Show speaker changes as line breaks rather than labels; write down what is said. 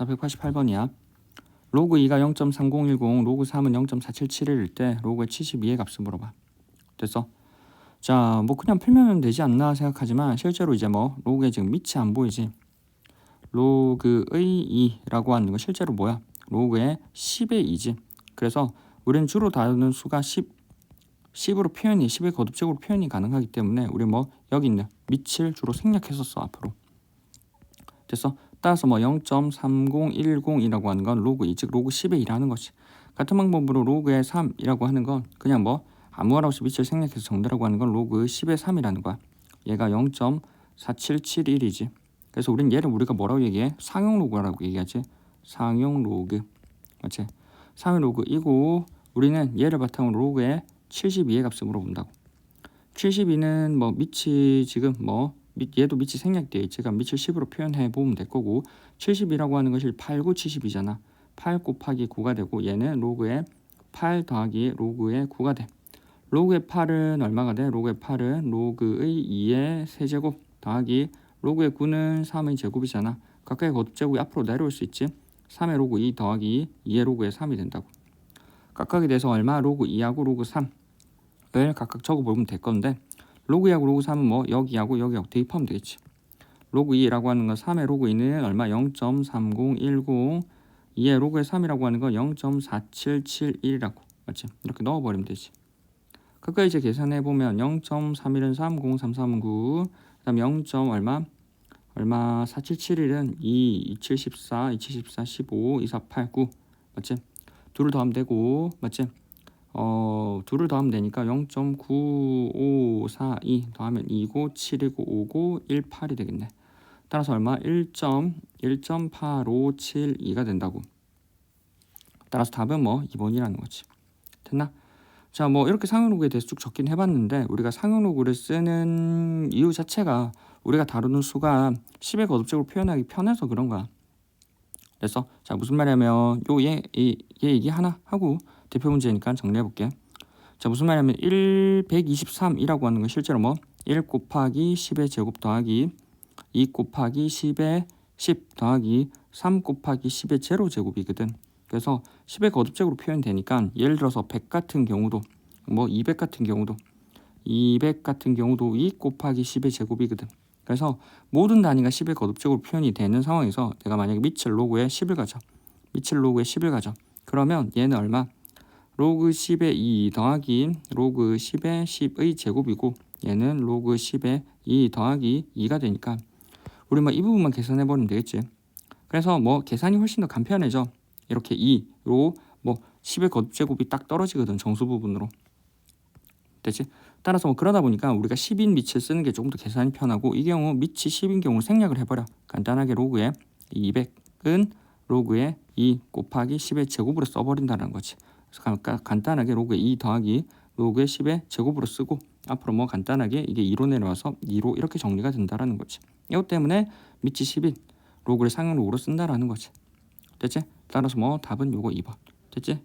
자 188번이야. 로그 2가 0.3010, 로그 3은 0.4771일 때 로그의 72의 값을 물어봐. 됐어? 자, 뭐 그냥 풀면 되지 않나 생각하지만 실제로 이제 뭐 로그에 지금 밑이 안 보이지. 로그의 2라고 하는 건 실제로 뭐야? 로그의 10의 2지. 그래서 우리는 주로 다루는 수가 10, 10으로 표현이 10의 거듭적으로 표현이 가능하기 때문에 우리 뭐 여기 있는 밑을 주로 생략했었어 앞으로. 됐어? 따라서 뭐 0.3010이라고 하는 건 로그 2, 즉 로그 10의 2라는 것이 같은 방법으로 로그의 3이라고 하는 건 그냥 뭐 아무하나 없이 밑을 생략해서 정리라고 하는 건 로그 10의 3이라는 거야. 얘가 0.4771이지. 그래서 우리는 얘를 우리가 뭐라고 얘기해? 상용 로그라고 얘기하지. 상용 로그. 맞지? 상용 로그이고 우리는 얘를 바탕으로 로그의 72의 값을 물어본다고. 72는 뭐 밑이 지금 뭐 밑, 얘도 밑이 생략돼. 그러니까 밑을 10으로 표현해 보면 될 거고 70이라고 하는 것이 8, 9, 70이잖아. 8 곱하기 9가 되고 얘는 로그의 8 더하기 로그의 9가 돼. 로그의 8은 얼마가 돼? 로그의 8은 로그의 2의 세제곱 더하기 로그의 9는 3의 제곱이잖아. 각각의 거듭제곱이 앞으로 내려올 수 있지. 3의 로그 2 더하기 2의 로그의 3이 된다고. 각각에 대해서 얼마? 로그 2하고 로그 3을 각각 적어보면 될 건데 로그 2하고 로그 3은 뭐 여기하고 여기하고 대입하면 되겠지. 로그 2라고 하는 건 3의 로그 2는 얼마? 0.3010 2의 로그의 3이라고 하는 건 0.4771이라고 맞지? 이렇게 넣어버리면 되지. 그까 이제 계산해 보면 0.31은 3, 0, 3, 3은 9, 그다음 0. 얼마? 얼마? 477은 2, 27, 14, 27, 14, 15, 24, 8, 9 맞지? 둘을 더하면 되고 맞지? 어 둘을 더하면 되니까 0.9542 더하면 2고 7이고 5고 18이 되겠네. 따라서 얼마? 1.1.8572가 된다고. 따라서 답은 뭐 2번이라는 거지. 됐나? 자, 뭐 이렇게 상용로그에 대해서 쭉 적긴 해봤는데 우리가 상용로그를 쓰는 이유 자체가 우리가 다루는 수가 10의 거듭적으로 표현하기 편해서 그런 거야. 그래서 자 무슨 말이냐면 요 얘 얘 얘기 하나 하고 대표 문제니까 정리해 볼게. 자 무슨 말이냐면 1 123이라고 하는 건 실제로 뭐 1 곱하기 10의 제곱 더하기 2 곱하기 10의 10 더하기 3 곱하기 10의 제로 제곱이거든. 그래서 10의 거듭적으로 표현되니까 예를 들어서 100 같은 경우도 뭐 200 같은 경우도 200 같은 경우도 2 곱하기 10의 제곱이거든. 그래서 모든 단위가 10의 거듭적으로 표현이 되는 상황에서 내가 만약에 밑을 로그에 10을 가져. 밑을 로그에 10을 가져. 그러면 얘는 얼마? 로그 10의 2 더하기 로그 10의 10의 제곱이고 얘는 로그 10의 2 더하기 2가 되니까 우리 뭐 이 부분만 계산해 버리면 되겠지. 그래서 뭐 계산이 훨씬 더 간편해져. 이렇게 2로 뭐 10의 거듭제곱이 딱 떨어지거든 정수 부분으로. 됐지? 따라서 뭐 그러다 보니까 우리가 10인 밑을 쓰는 게 조금 더 계산이 편하고 이 경우 밑이 10인 경우 생략을 해버려. 간단하게 로그에 200은 로그에 2 곱하기 10의 제곱으로 써버린다는 거지. 그래서 가, 간단하게 로그에 2 더하기 로그에 10의 제곱으로 쓰고 앞으로 뭐 간단하게 이게 2로 내려와서 2로 이렇게 정리가 된다라는 거지. 이것 때문에 밑이 10인 로그를 상용 로그로 쓴다라는 거지. 됐지? 따라서 뭐 답은 요거 2번. 됐지?